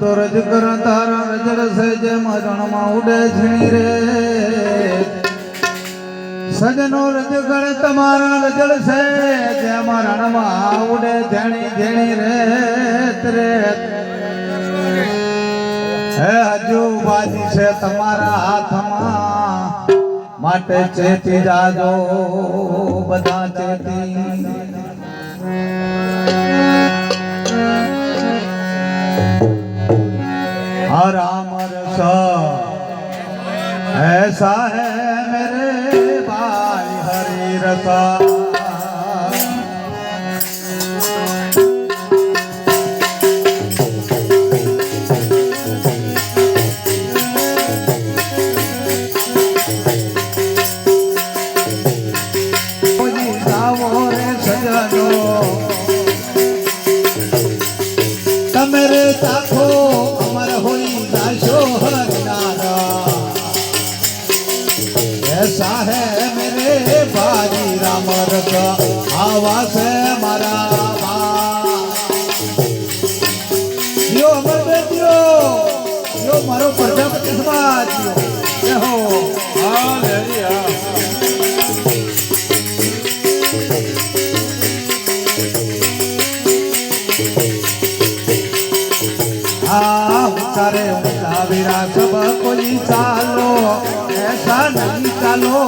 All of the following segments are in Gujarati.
તો રજ કર તારા રજડ છે જેમ રણમાં ઉડે છીણી રે. સજનો રજ કર તમારા રજડ છે જેમ રણમાં ઉડે ઝીણી ઝીણી રેત રે હે હજુ બાજી છે તમારા હાથમાં. માટે ચેતી જાજો, બધા ચેતી. राम रस ऐसा है मेरे भाई हरि रसा મારો પ્રજાપતિ સમાજ તારે ઉતાવી રાખવા કોઈ ચાલો એસા નહીં ચાલો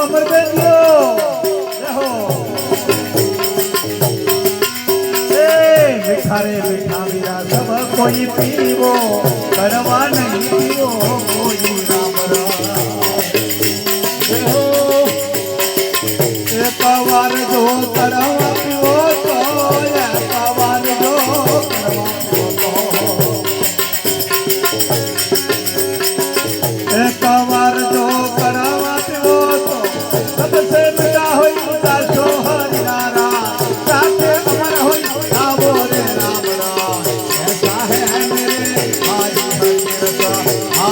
અમર બેટીઓ રહો એ મીઠારે મીઠા મીરા સબ કોઈ પીવો કરવા નહીં પીવો.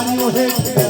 আমি ওহে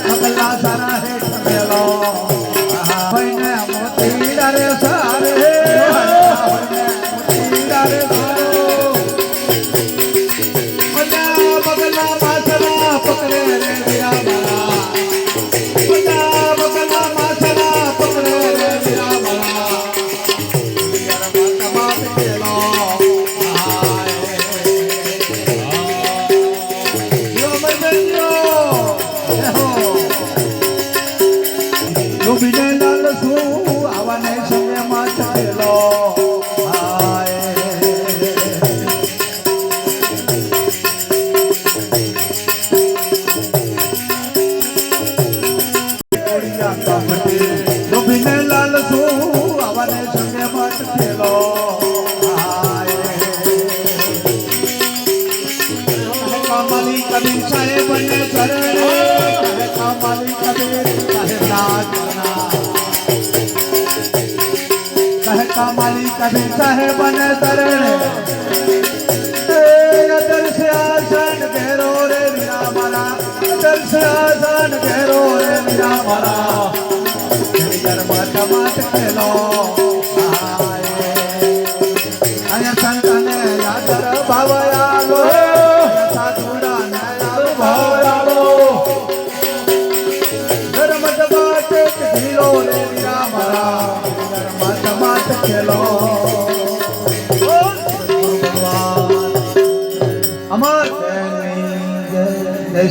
કહતા માલી કભી સાહેબ ને શરણે દર્શ આસાન ઘેરો રે મીરા મારા દર્શ આસાન ઘેરો રે મીરા મારા જન્મ સમાજ ખેલો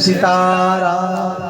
સીતારા